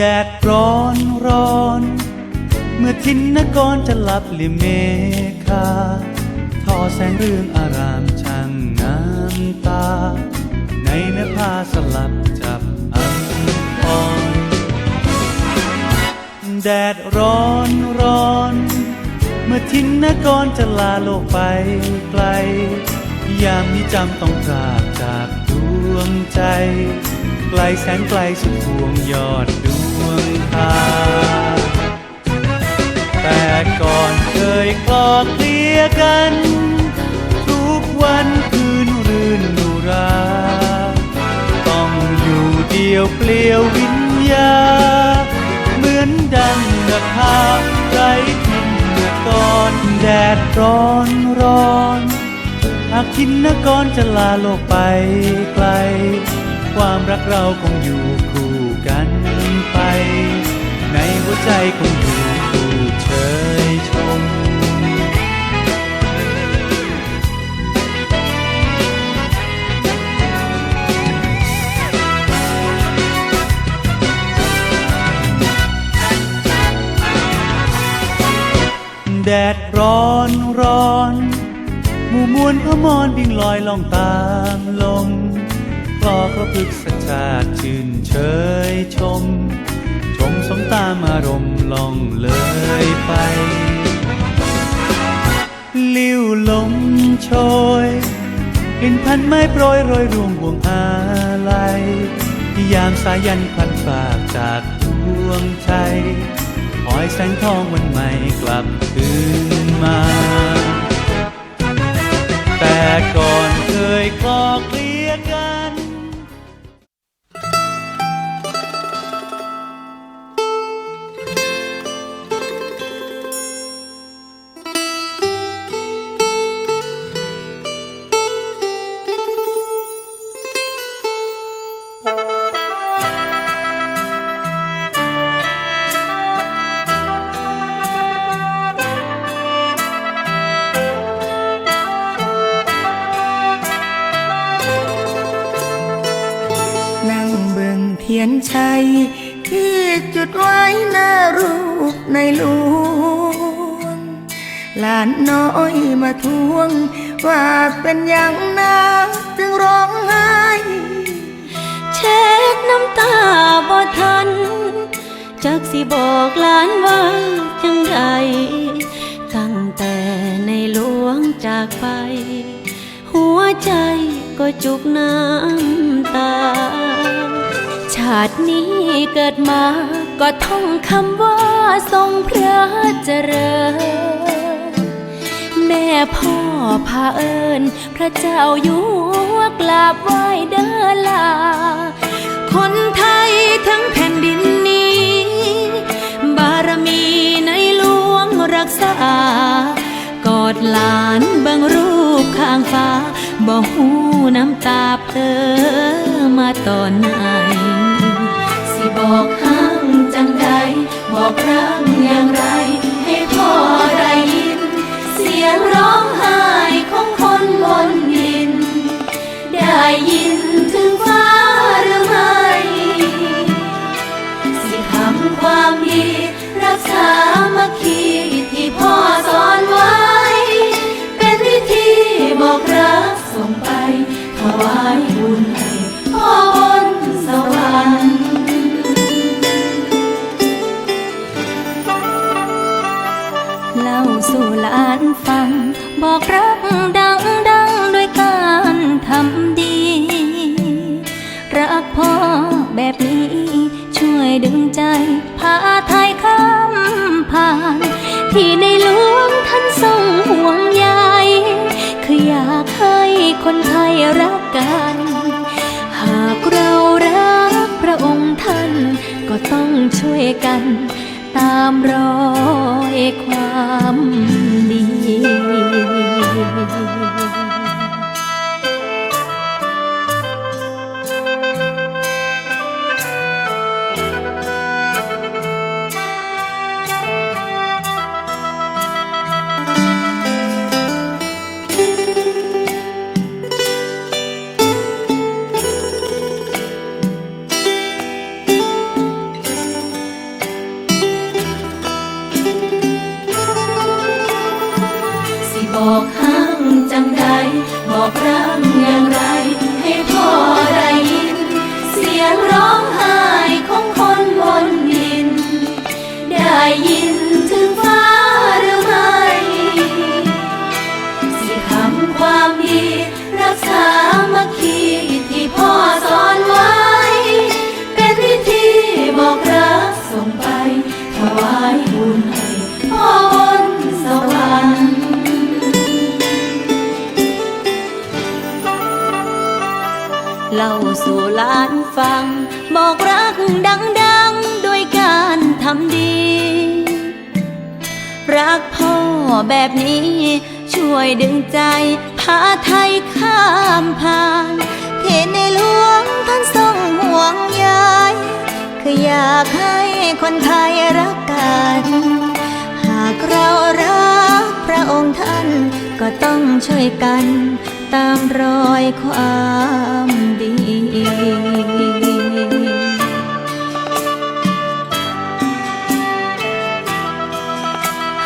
แดดร้อนร้อน เมื่อทินนกรจะหลับเหลิมเมฆาทอแสงเรื่องอารามช่างน้ำตา ในเนื้อผ้าสลับจับอังพรแดดร้อนร้อน เมื่อทินนกรจะลาโลกไปไกล ยามนี้จำต้องจากจากดวงใจ ไกลแสนไกลสุดพวงยอดดวงา แต่ก่อนเคยคลอเคลียกัน ทุกวันคืนรื่นนุรา ต้องอยู่เดียวเปลี่ยววิญญา เหมือนดังนภาไรทินนกรแดดร้อนร้อนหากทินนกรจะลาโลกไปไกล ความรักเราคงอยู่คู่กันไป หัวใจคงอยู่คู่เชยชม แดดร้อนร้อนหมู่มวลพะมอนวิ่งลอยล่องตามลมกลอกระพึกสักชาติชื่นเชยชม ชมสมตามอารมณ์ล่องเลยไป ลิ้วลมโชยกลิ่นพันไม้โปรยโรยรวงห่วงอาลัยยามสายันควันฝากจากดวงใจคอยแสงทองวันใหม่กลับคืนมา แต่ก่อนเคยคลอเทียนชัย ที่จุดไว้หน้ารูปในหลวงหลานน้อยมาทวง ว่าเป็นอย่างนาจึงร้องไห้เช็ดน้ำตาบ่ทัน จักสิบอกหลานว่าจังใดตั้งแต่ในหลวงจากไป หัวใจก็จุกน้ำตาาตินี้เกิดมา ก็ท่องคำว่าทรงพระเจริญ แม่พ่อพาเอิญ พระเจ้าอยู่หัวกราบไหว้เดินลา คนไทยทั้งแผ่นดินนี้ บารมีในหลวงรักษากอดหลานบังรูปข้างฟ้าบ่หูน้ำตาเพลอมาตอนไหน บอกห้างจังใดบอกรัางอย่างไร ให้พ่อได้ยิน เสียงร้องไห้ของคนบนดิน ได้ยินถึงฟ้าหรือไม่สิทำความดีรักษามา เล่าสู่ล้านฟัง บอกรักดังดังด้วยการทำดี รักพ่อแบบนี้ ช่วยดึงใจ พาไทยข้ามผ่าน ที่ในหลวงท่านทรงห่วงใยคืออยากให้คนไทยรักกัน หากเรารักพระองค์ท่านก็ต้องช่วยกัน ตามรอย ความดี อย่างไรให้พ่อได้ยินเสียงร้องไห้ของ หลานฟัง บอกรักดังๆด้วยการทำดี รักพ่อแบบนี้ ช่วยดึงใจพาไทยข้ามผ่านเห็นในหลวงท่านทรงห่วงใยคืออยากให้คนไทยรักกัน หากเรารักพระองค์ท่านก็ต้องช่วยกัน ตามรอยความดี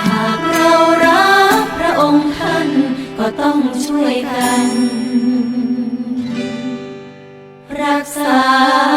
หากเรารักพระองค์ท่านก็ต้องช่วยกัน รักษา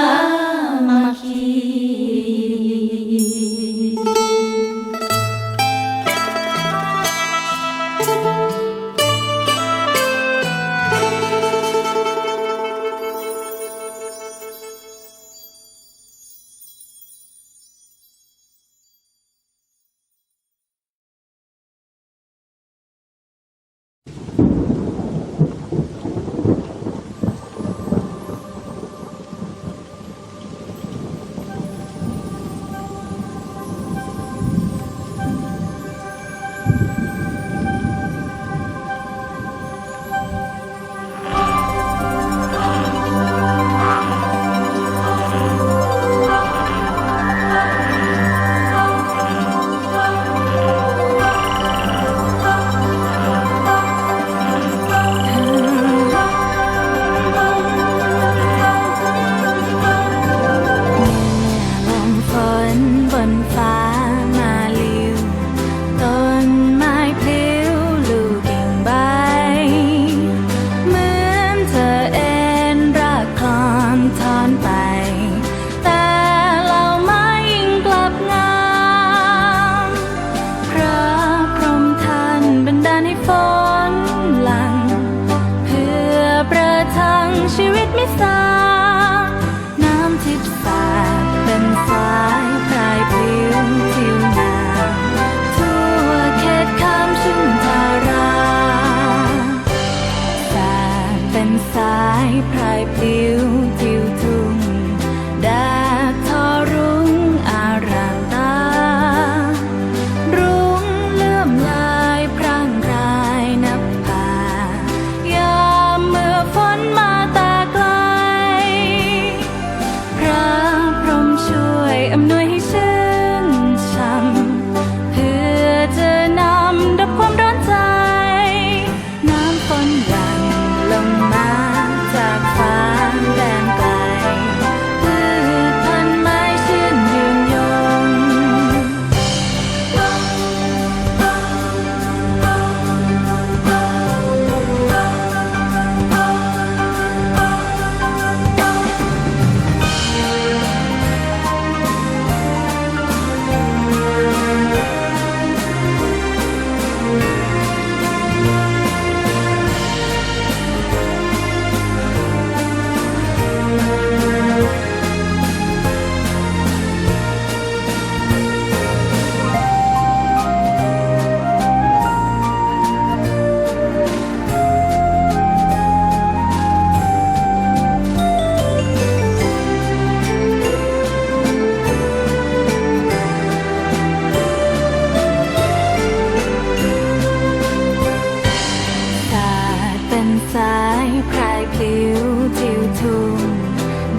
she read me some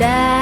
แ